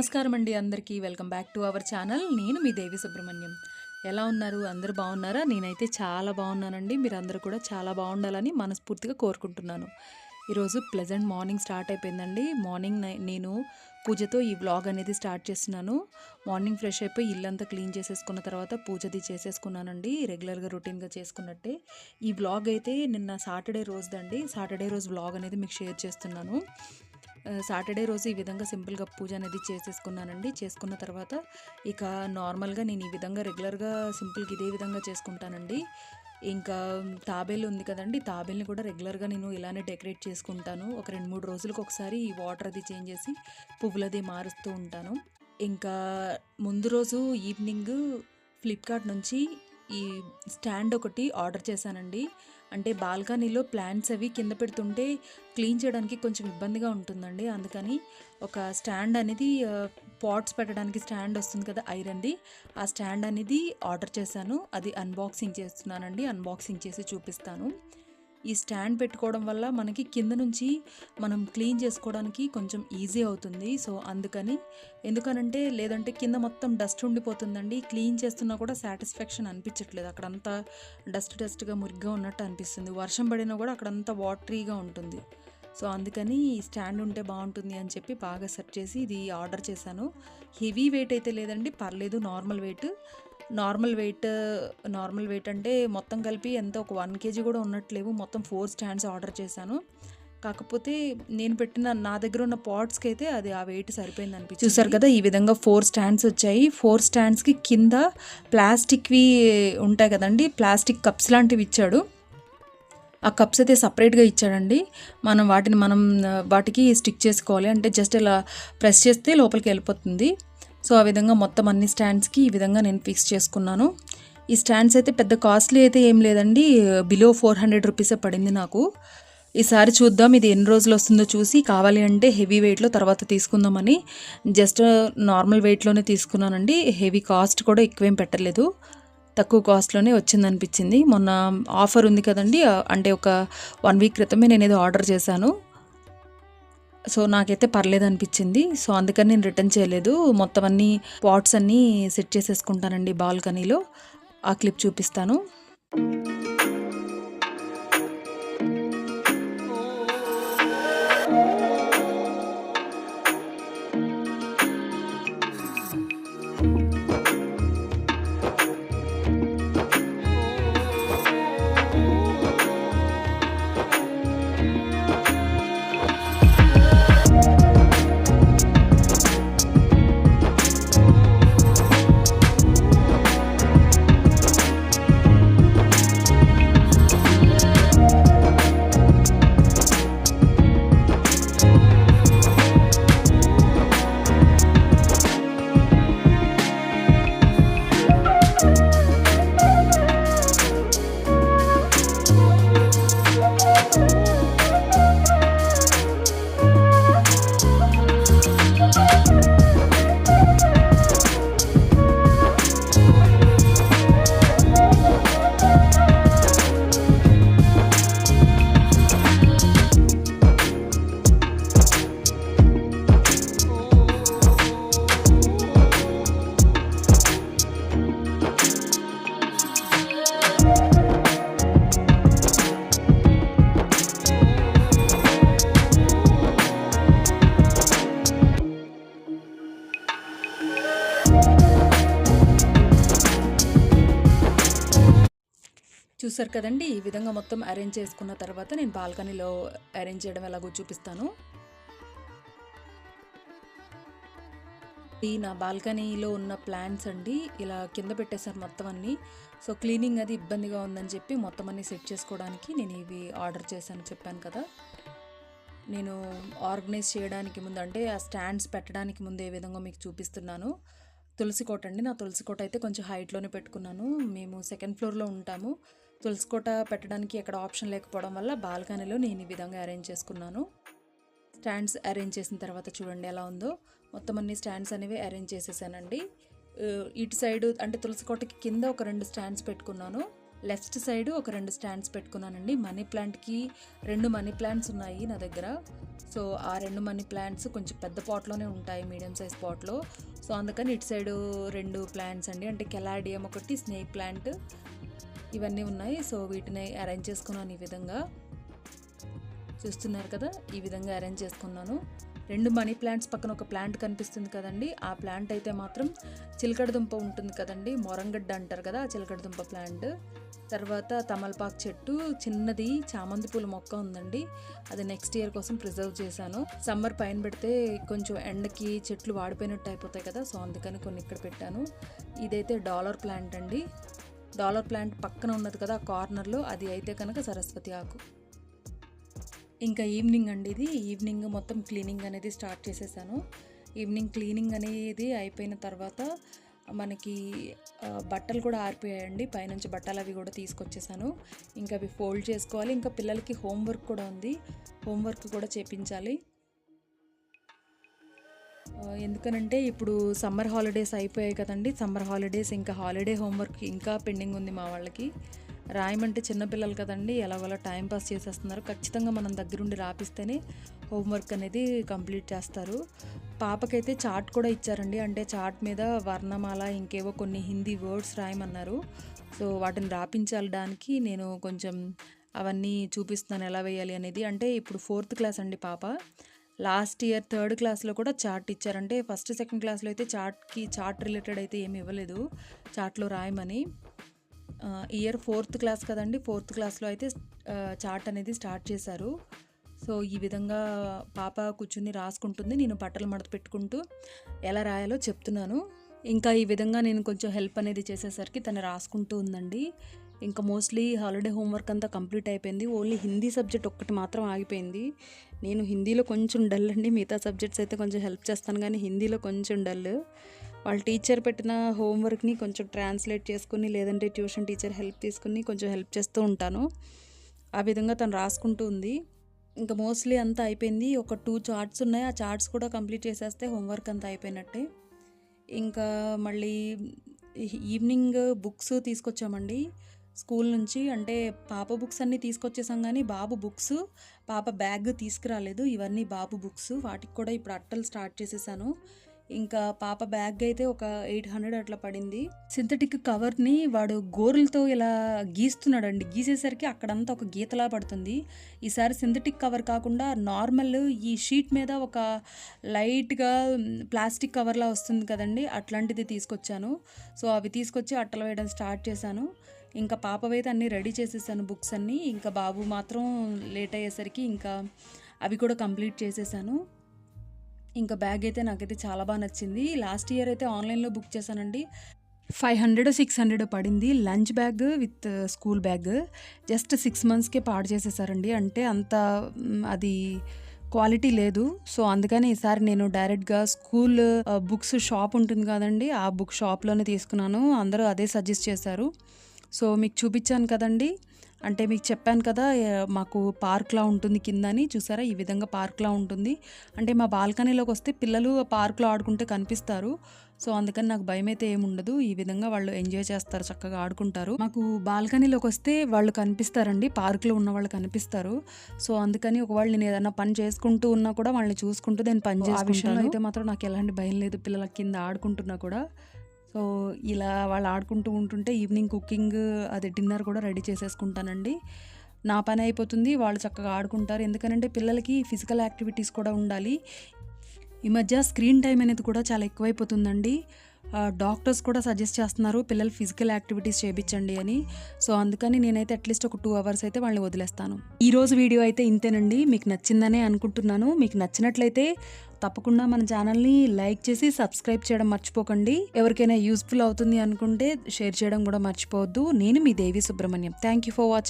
నమస్కారం అండి అందరికీ. Welcome back to our channel. నేను మీ దేవి సుబ్రహ్మణ్యం. ఎలా ఉన్నారు? అందరూ బాగున్నారా? నేనైతే చాలా బాగున్నానండి. మీరు అందరూ కూడా చాలా బాగుండాలని మనస్ఫూర్తిగా కోరుకుంటున్నాను. ఈరోజు ప్లెజెంట్ మార్నింగ్ స్టార్ట్ అయిపోయిందండి. మార్నింగ్ నేను పూజతో ఈ వ్లాగ్ అనేది స్టార్ట్ చేస్తున్నాను. మార్నింగ్ ఫ్రెష్ అయిపోయి ఇల్లంతా క్లీన్ చేసేసుకున్న తర్వాత పూజది చేసేసుకున్నానండి. రెగ్యులర్గా రొటీన్గా చేసుకున్నట్టే. ఈ వ్లాగ్ అయితే నిన్న సాటర్డే రోజుదండి. సాటర్డే రోజు వ్లాగ్ అనేది మీకు షేర్ చేస్తున్నాను. సాటర్డే రోజు ఈ విధంగా సింపుల్గా పూజ అనేది చేసేసుకున్నానండి. చేసుకున్న తర్వాత ఇక నార్మల్గా నేను ఈ విధంగా రెగ్యులర్గా సింపుల్గా ఇదే విధంగా చేసుకుంటానండి. ఇంకా తాబేలు ఉంది కదండి తాబేల్ని కూడా రెగ్యులర్గా నేను ఇలానే డెకరేట్ చేసుకుంటాను. ఒక రెండు మూడు రోజులకు ఒకసారి ఈ వాటర్ అది చేంజ్ చేసి పువ్వులది మారుస్తూ ఉంటాను. ఇంకా ముందు రోజు ఈవినింగ్ ఫ్లిప్కార్ట్ నుంచి ఈ స్టాండ్ ఒకటి ఆర్డర్ చేశానండి. అంటే బాల్కనీలో ప్లాంట్స్ అవి కింద పెడుతుంటే క్లీన్ చేయడానికి కొంచెం ఇబ్బందిగా ఉంటుందండి. అందుకని ఒక స్టాండ్ అనేది పాట్స్ పెట్టడానికి స్టాండ్ వస్తుంది కదా ఐరన్ది. ఆ స్టాండ్ అనేది ఆర్డర్ చేశాను. అది అన్బాక్సింగ్ చేస్తున్నానండి. అన్బాక్సింగ్ చేసి చూపిస్తాను. ఈ స్టాండ్ పెట్టుకోవడం వల్ల మనకి కింద నుంచి మనం క్లీన్ చేసుకోవడానికి కొంచెం ఈజీ అవుతుంది. సో అందుకని ఎందుకనంటే లేదంటే కింద మొత్తం డస్ట్ ఉండిపోతుందండి. క్లీన్ చేస్తున్నా కూడా సాటిస్ఫాక్షన్ అనిపించట్లేదు. అక్కడంతా డస్ట్ డస్ట్గా మురిగ్గా ఉన్నట్టు అనిపిస్తుంది. వర్షం పడినా కూడా అక్కడంతా వాటరీగా ఉంటుంది. సో అందుకని ఈ స్టాండ్ ఉంటే బాగుంటుంది అని చెప్పి బాగా సెర్చ్ చేసి ఇది ఆర్డర్ చేశాను. హెవీ వెయిట్ అయితే లేదండి. పర్లేదు normal weight. Normal weight normal weight అంటే మొత్తం కలిపి ఎంత ఒక వన్ కేజీ కూడా ఉన్నట్లేవు. మొత్తం ఫోర్ స్టాండ్స్ ఆర్డర్ చేశాను. కాకపోతే నేను పెట్టిన నా దగ్గర ఉన్న పాట్స్కి అయితే అది ఆ వెయిట్ సరిపోయింది అనిపించింది. చూసారు కదా ఈ విధంగా ఫోర్ స్టాండ్స్ వచ్చాయి. ఫోర్ స్టాండ్స్కి కింద ప్లాస్టిక్వి ఉంటాయి కదండి ప్లాస్టిక్ కప్స్ లాంటివి ఇచ్చాడు. ఆ కప్స్ అయితే సపరేట్గా ఇచ్చాడండి. మనం వాటిని మనం వాటికి స్టిక్ చేసుకోవాలి. అంటే జస్ట్ ఇలా ప్రెస్ చేస్తే లోపలికి వెళ్ళిపోతుంది. సో ఆ విధంగా మొత్తం అన్ని స్టాండ్స్కి ఈ విధంగా నేను ఫిక్స్ చేసుకున్నాను. ఈ స్టాండ్స్ అయితే పెద్ద కాస్ట్లీ అయితే ఏం లేదండి. బిలో ఫోర్ హండ్రెడ్ రూపీసే పడింది నాకు. ఈసారి చూద్దాం ఇది ఎన్ని రోజులు వస్తుందో చూసి కావాలి అంటే హెవీ వెయిట్లో తర్వాత తీసుకుందామని. జస్ట్ నార్మల్ వెయిట్లోనే తీసుకున్నానండి. హెవీ కాస్ట్ కూడా ఎక్కువేం పెట్టలేదు. తక్కువ కాస్ట్లోనే వచ్చిందనిపించింది. మొన్న ఆఫర్ ఉంది కదండి అంటే ఒక వన్ వీక్ క్రితమే నేను ఏదో ఆర్డర్ చేశాను. సో నాకైతే పర్లేదు అనిపించింది సో అందుకని నేను రిటర్న్ చేయలేదు. మొత్తం అన్ని పాట్స్ అన్నీ సెట్ చేసేసుకుంటానండి బాల్కనీలో. ఆ క్లిప్ చూపిస్తాను. చూసారు కదండి. ఈ విధంగా మొత్తం అరేంజ్ చేసుకున్న తర్వాత నేను బాల్కనీలో అరేంజ్ చేయడం ఎలాగో చూపిస్తాను. ఈ నా బాల్కనీలో ఉన్న ప్లాంట్స్ అండి ఇలా కింద పెట్టేశారు మొత్తం అన్నీ. సో క్లీనింగ్ అది ఇబ్బందిగా ఉందని చెప్పి మొత్తం అన్ని సెట్ చేసుకోవడానికి నేను ఇవి ఆర్డర్ చేశాను చెప్పాను కదా. నేను ఆర్గనైజ్ చేయడానికి ముందు అంటే ఆ స్టాండ్స్ పెట్టడానికి ముందు ఏ విధంగా మీకు చూపిస్తున్నాను. తులసి కోట అండి. నా తులసి కోట అయితే కొంచెం హైట్లోనే పెట్టుకున్నాను. మేము సెకండ్ ఫ్లోర్లో ఉంటాము. తులసి కోట పెట్టడానికి ఎక్కడ ఆప్షన్ లేకపోవడం వల్ల బాల్కనీలో నేను ఈ విధంగా అరేంజ్ చేసుకున్నాను. స్టాండ్స్ అరేంజ్ చేసిన తర్వాత చూడండి ఎలా ఉందో. మొత్తం అన్ని స్టాండ్స్ అనేవి అరేంజ్ చేసేసానండి. ఇటు సైడ్ అంటే తులసి కోటకి కింద ఒక రెండు స్టాండ్స్ పెట్టుకున్నాను. లెఫ్ట్ సైడ్ ఒక రెండు స్టాండ్స్ పెట్టుకున్నానండి. మనీ ప్లాంట్కి రెండు మనీ ప్లాంట్స్ ఉన్నాయి నా దగ్గర. సో ఆ రెండు మనీ ప్లాంట్స్ కొంచెం పెద్ద పాట్లోనే ఉంటాయి మీడియం సైజ్ పాట్లో. సో అందుకని ఇటు సైడు రెండు ప్లాంట్స్ అండి. అంటే కెలాడియం ఒకటి స్నేక్ ప్లాంట్ ఇవన్నీ ఉన్నాయి. సో వీటిని అరేంజ్ చేసుకున్నాను ఈ విధంగా. చూస్తున్నారు కదా ఈ విధంగా అరేంజ్ చేసుకున్నాను. రెండు మనీ ప్లాంట్స్ పక్కన ఒక ప్లాంట్ కనిపిస్తుంది కదండి. ఆ ప్లాంట్ అయితే మాత్రం చిలకడదుంప ఉంటుంది కదండి. మొరంగడ్డ అంటారు కదా ఆ చిలకడదుంప ప్లాంట్. తర్వాత తమలపాకు చెట్టు చిన్నది చామంతి పూల మొక్క ఉందండి. అది నెక్స్ట్ ఇయర్ కోసం ప్రిజర్వ్ చేశాను. సమ్మర్ పైన పెడితే కొంచెం ఎండకి చెట్లు వాడిపోయినట్టు అయిపోతాయి కదా సో అందుకని కొన్ని ఇక్కడ పెట్టాను. ఇదైతే డాలర్ ప్లాంట్ అండి. డాలర్ ప్లాంట్ పక్కన ఉన్నది కదా కార్నర్లో అది అయితే కనుక సరస్వతి ఆకు. ఇంకా ఈవినింగ్ అండి ఇది. ఈవినింగ్ మొత్తం క్లీనింగ్ అనేది స్టార్ట్ చేసేసాను. ఈవినింగ్ క్లీనింగ్ అనేది అయిపోయిన తర్వాత మనకి బట్టలు కూడా ఆరిపోయాయండి. పైనుంచి బట్టలు అవి కూడా తీసుకొచ్చేసాను. ఇంకా అవి ఫోల్డ్ చేసుకోవాలి. ఇంకా పిల్లలకి హోంవర్క్ కూడా ఉంది. హోంవర్క్ కూడా చేపించాలి. ఎందుకనంటే ఇప్పుడు సమ్మర్ హాలిడేస్ అయిపోయాయి కదండి. సమ్మర్ హాలిడేస్ ఇంకా హాలిడే హోంవర్క్ ఇంకా పెండింగ్ ఉంది మా వాళ్ళకి. రాయమంటే చిన్నపిల్లలు కదండి ఎలాగోలా టైం పాస్ చేసేస్తున్నారు. ఖచ్చితంగా మనం దగ్గరుండి రాపిస్తేనే హోంవర్క్ అనేది కంప్లీట్ చేస్తారు. పాపకైతే చాట్ కూడా ఇచ్చారండి. అంటే చార్ట్ మీద వర్ణమాల ఇంకేవో కొన్ని హిందీ వర్డ్స్ రాయమన్నారు. సో వాటిని రాపించడానికి నేను కొంచెం అవన్నీ చూపిస్తున్నాను ఎలా వేయాలి అనేది. అంటే ఇప్పుడు ఫోర్త్ క్లాస్ అండి పాప. లాస్ట్ ఇయర్ థర్డ్ క్లాస్లో కూడా చార్ట్ ఇచ్చారంటే ఫస్ట్ సెకండ్ క్లాస్లో అయితే చార్ట్కి చార్ట్ రిలేటెడ్ అయితే ఏమి ఇవ్వలేదు. చార్ట్లో రాయమని. ఇయర్ ఫోర్త్ క్లాస్ కదండి ఫోర్త్ క్లాస్లో అయితే చార్ట్ అనేది స్టార్ట్ చేశారు. సో ఈ విధంగా పాప కూర్చుని రాసుకుంటుంది నేను బట్టలు మడత పెట్టుకుంటూ ఎలా రాయాలో చెప్తున్నాను. ఇంకా ఈ విధంగా నేను కొంచెం హెల్ప్ అనేది చేసేసరికి తను రాసుకుంటూ ఉందండి. ఇంకా మోస్ట్లీ హాలిడే హోంవర్క్ అంతా కంప్లీట్ అయిపోయింది. ఓన్లీ హిందీ సబ్జెక్ట్ ఒక్కటి మాత్రం ఆగిపోయింది. నేను హిందీలో కొంచెం డల్ అండి మిగతా సబ్జెక్ట్స్ అయితే కొంచెం హెల్ప్ చేస్తాను కానీ హిందీలో కొంచెం డల్. వాళ్ళ టీచర్ పెట్టిన హోంవర్క్ని కొంచెం ట్రాన్స్లేట్ చేసుకుని లేదంటే ట్యూషన్ టీచర్ హెల్ప్ తీసుకుని కొంచెం హెల్ప్ చేస్తూ ఉంటాను. ఆ విధంగా తను రాసుకుంటూ ఉంది. ఇంకా మోస్ట్లీ అంతా అయిపోయింది. ఒక టూ చార్ట్స్ ఉన్నాయి. ఆ చార్ట్స్ కూడా కంప్లీట్ చేసేస్తే హోంవర్క్ అంతా అయిపోయినట్టే. ఇంకా మళ్ళీ ఈవినింగ్ బుక్స్ తీసుకొచ్చామండి. స్కూల్ నుంచి అంటే పాప బుక్స్ అన్నీ తీసుకొచ్చేసాం కానీ బాబు బుక్స్ పాప బ్యాగ్ తీసుకురాలేదు. ఇవన్నీ బాబు బుక్స్. వాటికి కూడా ఇప్పుడు అట్టలు స్టార్ట్ చేసేసాను. ఇంకా పాప బ్యాగ్ అయితే ఒక ఎయిట్ హండ్రెడ్ అట్లా పడింది. సింథటిక్ కవర్ని వాడు గోరులతో ఇలా గీస్తున్నాడండి. గీసేసరికి అక్కడంతా ఒక గీతలా పడుతుంది. ఈసారి సింథటిక్ కవర్ కాకుండా నార్మల్ ఈ షీట్ మీద ఒక లైట్గా ప్లాస్టిక్ కవర్లా వస్తుంది కదండి. అట్లాంటిది తీసుకొచ్చాను. సో అవి తీసుకొచ్చి అట్టలు వేయడం స్టార్ట్ చేశాను. ఇంకా పాపవైతే అన్నీ రెడీ చేసేసాను బుక్స్ అన్నీ. ఇంకా బాబు మాత్రం లేట్ అయ్యేసరికి ఇంకా అవి కూడా కంప్లీట్ చేసేసాను. ఇంకా బ్యాగ్ అయితే నాకైతే చాలా బాగా నచ్చింది. లాస్ట్ ఇయర్ అయితే ఆన్లైన్లో బుక్ చేశానండి. ఫైవ్ హండ్రెడ్ సిక్స్ హండ్రెడ్ పడింది lunch bag with school bag. Just six మంత్స్కే పాడు చేసేసారండి. అంటే అంత అది క్వాలిటీ లేదు. సో అందుకని ఈసారి నేను డైరెక్ట్గా స్కూల్ బుక్స్ షాప్ ఉంటుంది కదండి ఆ బుక్ షాప్లోనే తీసుకున్నాను. అందరూ అదే సజెస్ట్ చేశారు. సో మీకు చూపించాను కదండి. అంటే మీకు చెప్పాను కదా మాకు పార్క్లా ఉంటుంది కింద అని చూసారా? ఈ విధంగా పార్క్లా ఉంటుంది. అంటే మా బాల్కనీలోకి వస్తే పిల్లలు పార్క్లో ఆడుకుంటే కనిపిస్తారు. సో అందుకని నాకు భయం అయితే ఏముండదు ఈ విధంగా వాళ్ళు ఎంజాయ్ చేస్తారు చక్కగా ఆడుకుంటారు. మాకు బాల్కనీలోకి వస్తే వాళ్ళు కనిపిస్తారండి. పార్క్లో ఉన్న వాళ్ళు కనిపిస్తారు. సో అందుకని ఒకవేళ నేను ఏదైనా పని చేసుకుంటూ ఉన్నా కూడా వాళ్ళని చూసుకుంటూ నేను పని చేసుకుంటాను. అయితే మాత్రం నాకు ఎలాంటి భయం లేదు పిల్లల కింద ఆడుకుంటున్నా కూడా. సో ఇలా వాళ్ళు ఆడుకుంటూ ఉంటుంటే ఈవినింగ్ కుకింగ్ అది డిన్నర్ కూడా రెడీ చేసేసుకుంటానండి. నా పని అయిపోతుంది వాళ్ళు చక్కగా ఆడుకుంటారు. ఎందుకంటే పిల్లలకి ఫిజికల్ యాక్టివిటీస్ కూడా ఉండాలి. ఈ మధ్య స్క్రీన్ టైం అనేది కూడా చాలా ఎక్కువైపోతుందండి. డాక్టర్స్ కూడా సజెస్ట్ చేస్తున్నారు పిల్లలు ఫిజికల్ యాక్టివిటీస్ చేయించండి అని. సో అందుకని నేనైతే అట్లీస్ట్ ఒక టూ అవర్స్ అయితే వాళ్ళని వదిలేస్తాను. ఈరోజు వీడియో అయితే ఇంతేనండి. మీకు నచ్చిందనే అనుకుంటున్నాను. మీకు నచ్చినట్లయితే తప్పకుండా మన ఛానల్ని లైక్ చేసి సబ్స్క్రైబ్ చేయడం మర్చిపోకండి. ఎవరికైనా యూస్ఫుల్ అవుతుంది అనుకుంటే షేర్ చేయడం కూడా మర్చిపోవద్దు. నేను మీ Devi Subrahmanyam. Thank you for watching